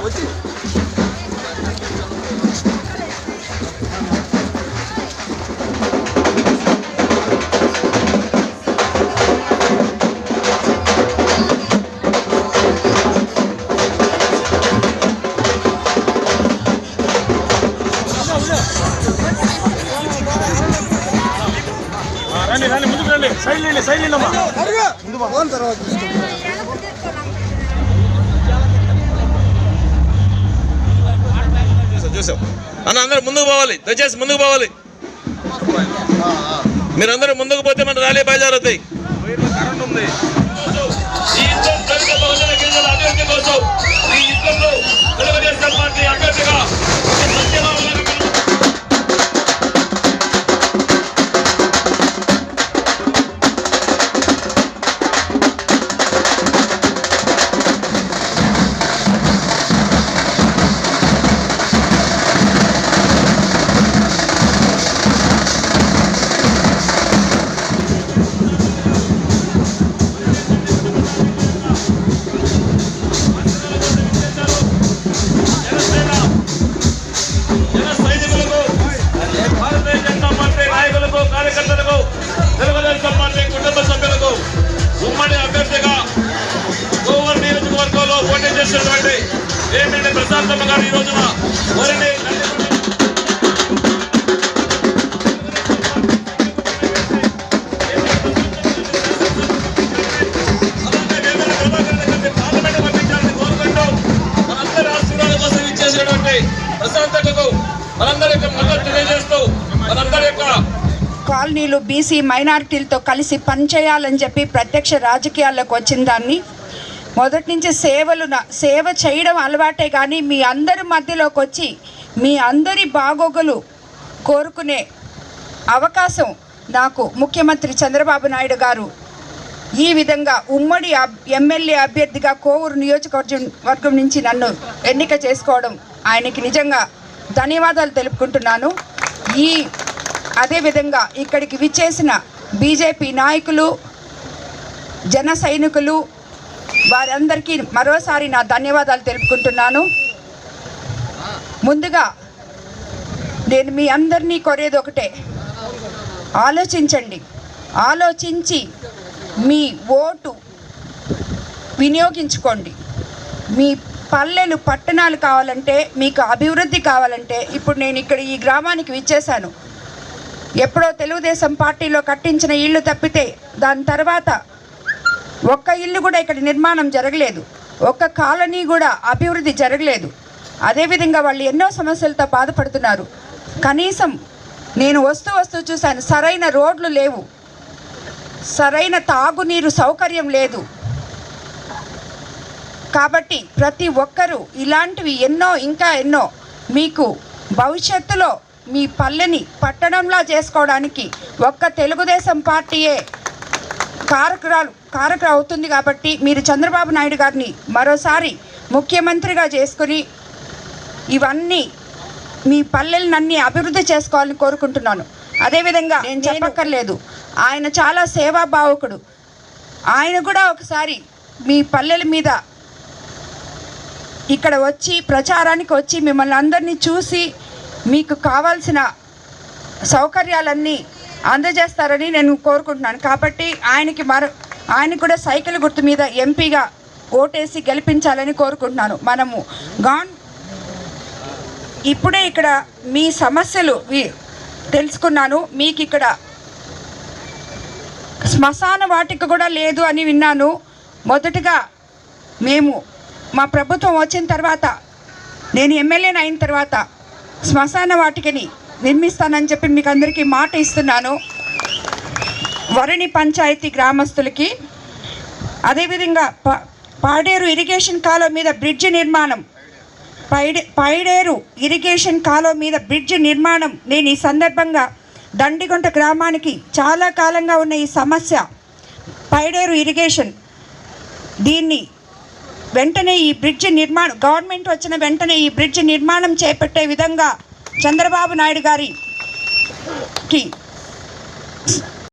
వచ్చి రండి రండి ముందుకు రండి. సైడ్ లేండి సైడ్ లేండి అమ్మా ముందు తర్వాత చూసాం. చూసాం అన్న అందరూ ముందుకు పోవాలి. దయచేసి ముందుకు పోవాలి. మీరందరూ ముందుకు పోతే మన ర్యాలీ బయలుదేరుతాయి. ఈ ఇంట్లో ప్రజల బహుజన అభివృద్ధి కోసం ఈ ఇంట్లో ఏమిటి ప్రశాంతమ్మ గారు ఈ రోజున మరిన్ని మనందరి యొక్క మద్దతు తెలియజేస్తూ మనందరి యొక్క కాలనీలు బీసీ మైనార్టీలతో కలిసి పనిచేయాలని చెప్పి ప్రత్యక్ష రాజకీయాల్లోకి వచ్చిన దాన్ని మొదటి నుంచి సేవలు సేవ చేయడం అలవాటే కానీ మీ అందరి మధ్యలోకి వచ్చి మీ అందరి బాగోగులు కోరుకునే అవకాశం నాకు ముఖ్యమంత్రి చంద్రబాబు నాయుడు గారు ఈ విధంగా ఉమ్మడి ఎమ్మెల్యే అభ్యర్థిగా కోవూరు నియోజకవర్గం వర్గం నుంచి నన్ను ఎన్నిక చేసుకోవడం ఆయనకి నిజంగా ధన్యవాదాలు తెలుపుకుంటున్నాను. ఈ అదేవిధంగా ఇక్కడికి విచ్చేసిన బీజేపీ నాయకులు జన సైనికులు వారందరికీ మరోసారి నా ధన్యవాదాలు తెలుపుకుంటున్నాను. ముందుగా నేను మీ అందరినీ కోరేది ఒకటే. ఆలోచించండి. ఆలోచించి మీ ఓటు వినియోగించుకోండి. మీ పల్లెలు పట్టణాలు కావాలంటే మీకు అభివృద్ధి కావాలంటే ఇప్పుడు నేను ఇక్కడ ఈ గ్రామానికి విచ్చేశాను. ఎప్పుడో తెలుగుదేశం పార్టీలో కట్టించిన ఇళ్ళు తప్పితే దాని తర్వాత ఒక్క ఇల్లు కూడా ఇక్కడ నిర్మాణం జరగలేదు. ఒక్క కాలనీ కూడా అభివృద్ధి జరగలేదు. అదేవిధంగా వాళ్ళు ఎన్నో సమస్యలతో బాధపడుతున్నారు. కనీసం నేను వస్తూ వస్తూ చూశాను సరైన రోడ్లు లేవు. సరైన తాగునీరు సౌకర్యం లేదు. కాబట్టి ప్రతి ఒక్కరూ ఇలాంటివి ఎన్నో ఇంకా ఎన్నో మీకు భవిష్యత్తులో మీ పల్లెని పట్టణంలా చేసుకోవడానికి ఒక్క తెలుగుదేశం పార్టీయే కారకురాలు కారకులు అవుతుంది కాబట్టి మీరు చంద్రబాబు నాయుడు గారిని మరోసారి ముఖ్యమంత్రిగా చేసుకుని ఇవన్నీ మీ పల్లెలనన్నీ అభివృద్ధి చేసుకోవాలని కోరుకుంటున్నాను. అదేవిధంగా నేను చెప్పక్కర్లేదు. ఆయన చాలా సేవాభావకుడు. ఆయన కూడా ఒకసారి మీ పల్లెల మీద ఇక్కడ వచ్చి ప్రచారానికి వచ్చి మిమ్మల్ని అందరినీ చూసి మీకు కావాల్సిన సౌకర్యాలన్నీ అందజేస్తారని నేను కోరుకుంటున్నాను. కాబట్టి ఆయనకి మరో ఆయన కూడా సైకిల్ గుర్తు మీద ఎంపీగా ఓటేసి గెలిపించాలని కోరుకుంటున్నాను. మనము గాన్ ఇప్పుడే ఇక్కడ మీ సమస్యలు వి- తెలుసుకున్నాను. మీకు ఇక్కడ శ్మశాన వాటిక కూడా లేదు అని విన్నాను. మొదటగా మేము మా ప్రభుత్వం వచ్చిన తర్వాత నేను ఎమ్మెల్యేని అయిన తర్వాత శ్మశాన వాటికని నిర్మిస్తానని చెప్పి మీకు అందరికీ మాట ఇస్తున్నాను. వరణి పంచాయతీ గ్రామస్తులకి అదేవిధంగా ప పాడేరు ఇరిగేషన్ కాలువ మీద బ్రిడ్జి నిర్మాణం. పైడే పైడేరు ఇరిగేషన్ కాలువ మీద బ్రిడ్జ్ నిర్మాణం. నేను ఈ సందర్భంగా దండిగుంట గ్రామానికి చాలా కాలంగా ఉన్న ఈ సమస్య పైడేరు ఇరిగేషన్ దీన్ని వెంటనే ఈ బ్రిడ్జ్ నిర్మాణం గవర్నమెంట్ వచ్చిన వెంటనే ఈ బ్రిడ్జి నిర్మాణం చేపట్టే విధంగా చంద్రబాబు నాయుడు గారికి